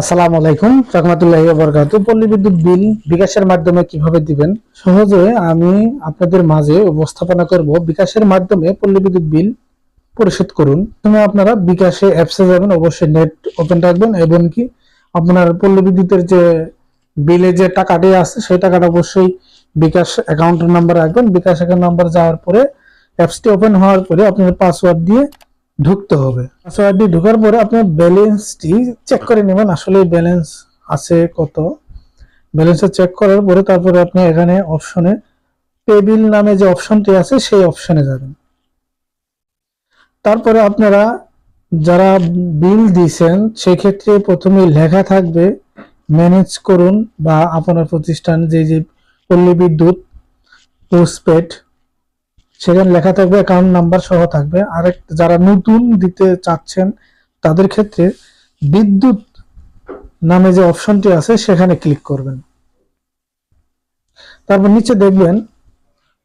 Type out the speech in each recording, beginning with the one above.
আসসালামু আলাইকুম, রহমতুল্লাহি বরকাত পল্লী বিদ্যুৎ বিল বিকাশের মাধ্যমে কীভাবে দিবেন? সহজে আমি আপনাদের মাঝে উপস্থাপনা করব। বিকাশের মাধ্যমে পল্লী বিদ্যুৎ বিল পরিশোধ করুন। তুমি আপনারা বিকাশে অ্যাপসে যাবেন, অবশ্যই নেট ওপেন রাখবেন, এবং কি আপনার পল্লী বিদ্যুতের যে বিলে যে টাকাটি আছে, সেই টাকাটা অবশ্যই বিকাশ অ্যাকাউন্টের নাম্বার রাখবেন। বিকাশ অ্যাকাউন্ট নাম্বার যাওয়ার পরে অ্যাপসটি ওপেন হওয়ার পরে আপনার পাসওয়ার্ড দিয়ে ঢুকতে হবে। পাসওয়ার্ড দিয়ে ঢোকার পরে আপনার ব্যালেন্সটি চেক করে নেবেন আসলে ব্যালেন্স আছে কত। ব্যালেন্সটা চেক করার পরে তারপরে আপনি এখানে অপশনে পে বিল নামে যে অপশনটি আছে, সেই অপশনে যাবেন। তারপরে আপনারা যারা বিল দিয়েছেন সেই ক্ষেত্রে প্রথমে লেখা থাকবে ম্যানেজ করুন বা আপনার প্রতিষ্ঠান যে যে পল্লী বিদ্যুৎ পোস্টপেড সেখানে লেখা থাকবে অ্যাকাউন্ট নাম্বার সহ থাকবে। আরেক, যারা নতুন দিতে চাচ্ছেন, তাদের ক্ষেত্রে বিদ্যুৎ নামে যে অপশনটি আছে, সেখানে ক্লিক করবেন। তারপর নিচে দেখবেন,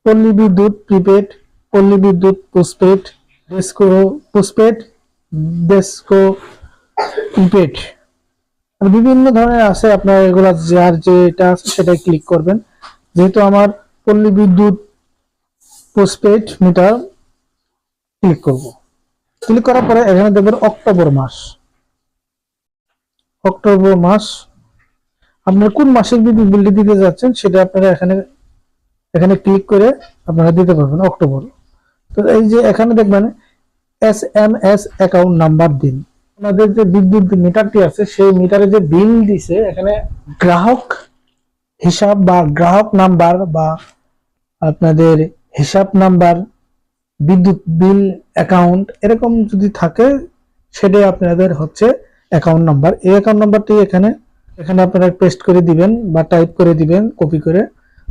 পল্লী বিদ্যুৎ prepaid Palli Bidyut postpaid DESCO postpaid DESCO prepaid বিভিন্ন ধরনের আছে আপনার এগুলা, যার যেটা আছে সেটাই ক্লিক করবেন। যেহেতু আমার Palli Bidyut postpaid meter click করব। ক্লিক করার পরে এখানে দেখবেন অক্টোবর মাস। অক্টোবর মাস আপনার কোন মাসের বিদ্যুৎ বিলটি দিতে যাচ্ছেন সেটা আপনারা এখানে এখানে ক্লিক করে আপনারা দিতে পারবেন অক্টোবর। তো এই যে এখানে দেখবেন S M S account number দিন। আপনাদের যে বিদ্যুৎ মিটারটি আছে, সেই মিটারে যে বিল দিছে, এখানে গ্রাহক হিসাব বা গ্রাহক নাম্বার বা আপনাদের হিসাব নাম্বার, বিদ্যুৎ বিল অ্যাকাউন্ট এরকম যদি থাকে, সেটাই আপনাদের হচ্ছে অ্যাকাউন্ট নাম্বার এই অ্যাকাউন্ট নাম্বারটি এখানে এখানে আপনারা পেস্ট করে দিবেন বা টাইপ করে দিবেন কপি করে।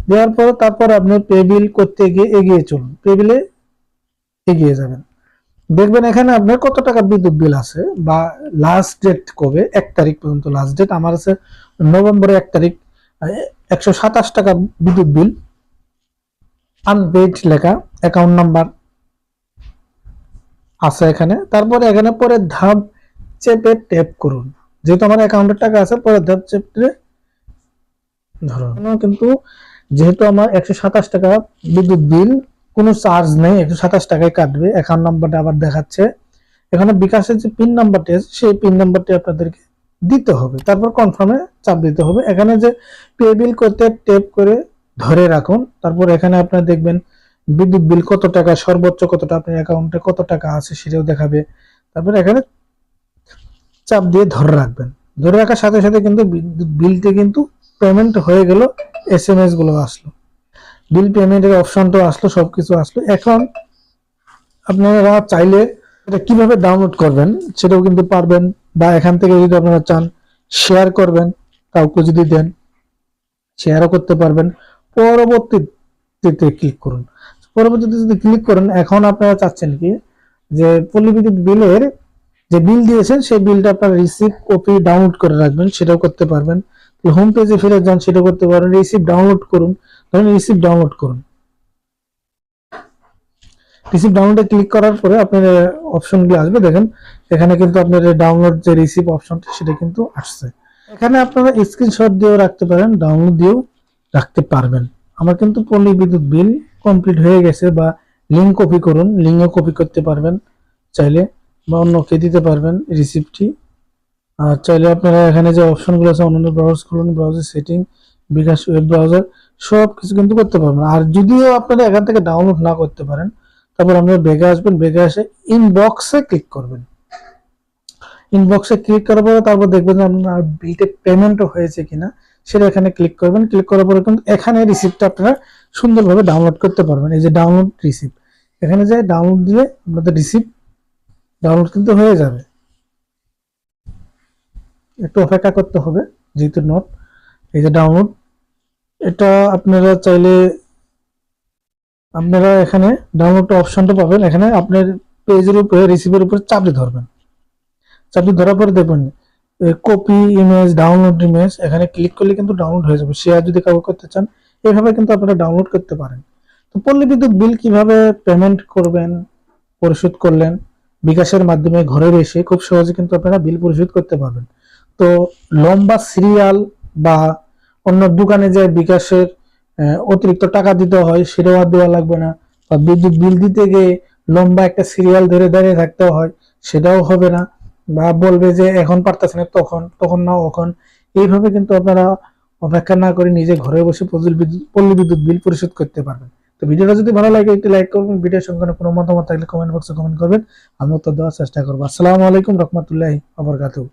দেওয়ার পর তারপর আপনি পে বিল করতে গিয়ে এগিয়ে চলুন। পে বিলে এগিয়ে যাবেন। দেখবেন এখানে আপনার কত টাকা বিদ্যুৎ বিল আছে বা লাস্ট ডেট কবে? এক তারিখ পর্যন্ত লাস্ট ডেট আমার আছে নভেম্বরের এক তারিখ একশো সাতাশ টাকা বিদ্যুৎ বিল। আনপেড লেখা অ্যাকাউন্ট নাম্বার আছে এখানে। তারপরে এখানে পরে ধাপ চেপে ট্যাপ করুন। যেহেতু আমার অ্যাকাউন্টের টাকা আছে পরে ধাপ চেপে ধরুন। কিন্তু যেহেতু আমার একশো সাতাশ টাকা বিদ্যুৎ বিল কোনো চার্জ নেই, একশো সাতাশ টাকায় কাটবে। অ্যাকাউন্ট নাম্বারটা আবার দেখাচ্ছে। এখানে বিকাশের যে পিন নাম্বারটি আছে, সেই পিন নাম্বারটি আপনাদেরকে দিতে হবে। তারপর কনফার্মে চাপ দিতে হবে। এখানে যে পে বিল করতে ট্যাপ করে ধরে রাখুন। তারপর এখানে আপনার দেখবেন বিদ্যুৎ বিল কত টাকা, সর্বোচ্চ কতটা আপনার অ্যাকাউন্টে কত টাকা আছে সেটাও দেখাবে। তারপর এখানে চাপ দিয়ে ধরে রাখবেন। ধরে রাখার সাথে সাথে কিন্তু বিদ্যুৎ বিলটি কিন্তু পেমেন্ট হয়ে গেল এস এম এসগুলো আসলো বিল পেমেন্টের অপশনটাও আসলো, সবকিছু আসলো। এখন আপনারা চাইলে এটা কীভাবে ডাউনলোড করবেন সেটাও কিন্তু পারবেন বা এখান থেকে যদি আপনারা চান শেয়ার করবেন, কাউকে যদি দেন শেয়ারও করতে পারবেন। পরবর্তীতে ক্লিক করুন। পরবর্তীতে যদি ক্লিক করেন, এখন আপনারা চাচ্ছেন কি? যে পল্লী বিদ্যুৎ বিলের যে বিল দিয়েছেন, সেই বিলটা আপনারা রিসিভ কপি ডাউনলোড করে রাখবেন, সেটাও করতে পারবেন। হোম পেজে ফিরে যান সেটা করতে পারেন রিসিভ ডাউনলোড করুন, ধরেন রিসিভ ডাউনলোড করুন। রিসিভ ডাউনলোডে ক্লিক করার পরে আপনার অপশনগুলো আসবে, দেখেন। এখানে কিন্তু আপনার ডাউনলোড যে রিসিভ অপশনটা সেটা কিন্তু আসছে। এখানে আপনারা স্ক্রিনশট দিয়েও রাখতে পারেন ডাউনলোড দিয়েও। রাখতে পারবেন। আমার কিন্তু পল্লী বিদ্যুৎ বিল কমপ্লিট হয়ে গেছে বা লিঙ্ক কপি করুন লিঙ্কও কপি করতে পারবেন। চাইলে বা অন্যকে দিতে পারবেন রিসিপ্টটি আর চাইলে আপনারা এখানে যে অপশনগুলো আছে, অন্যান্য ব্রাউজ করুন browser setting bKash web browser সব কিছু কিন্তু করতে পারবেন। আর যদিও আপনারা এখান থেকে ডাউনলোড না করতে পারেন, তারপর আপনারা বেগে আসবেন, বেগে এসে ইনবক্সে ক্লিক করবেন। ইনবক্সে ক্লিক করার পরে তারপর দেখবেন আপনার বিলটা পেমেন্টও হয়েছে কিনা। সেটা এখানে ক্লিক করবেন। ক্লিক করার পরে কিন্তু এখানে রিসিপ্টটা আপনারা সুন্দরভাবে ডাউনলোড করতে পারবেন। এই যে ডাউনলোড রিসিপ্ট এখানে যে ডাউনলোড দিলে আপনাদের রিসিপ্ট ডাউনলোড কিন্তু হয়ে যাবে। একটু অপেক্ষা করতে হবে, যেহেতু নোট এই যে ডাউনলোড এটা আপনারা চাইলে আপনারা এখানে ডাউনলোড অপশনটা পাবেন। এখানে আপনার পেজের উপরে রিসিভের উপরে চাপড়ে ধরবেন। চাপড়ে ধরার পরে দেখবেন কপি ইমেজ ডাউনলোড ইমেজ এখানে ক্লিক করলে কিন্তু ডাউনলোড হয়ে যাবে। শেয়ার যদি কাউকে করতে চান এইভাবে কিন্তু আপনারা ডাউনলোড করতে পারেন। তো পল্লী বিদ্যুৎ বিল কীভাবে পেমেন্ট করবেন, পরিশোধ করলেন, বিকাশের মাধ্যমে ঘরে এসে খুব সহজে কিন্তু আপনারা বিল পরিশোধ করতে পারবেন। তো লম্বা সিরিয়াল বা অন্য দোকানে যে বিকাশের অতিরিক্ত টাকা দিতে হয়, সেটাও আর দেওয়া লাগবে না। বা বিদ্যুৎ বিল দিতে গিয়ে লম্বা একটা সিরিয়াল ধরে দাঁড়িয়ে থাকতে হয়, সেটাও হবে না। বা বলবে যে এখন পারতেছে না, তখন তখন না এখন। এইভাবে কিন্তু আপনারা অপেক্ষা না করে নিজে ঘরে বসে পল্লী বিদ্যুৎ বিল পরিশোধ করতে পারবেন। তো ভিডিওটা যদি ভালো লাগে, একটি লাইক করবেন, ভিডিওর সঙ্গে কোনো মতামত থাকলে কমেন্ট বক্সে কমেন্ট করবেন। আমি উত্তর দেওয়ার চেষ্টা করব। আসসালামু আলাইকুম রহমতুল্লাহি আবরকাতুহ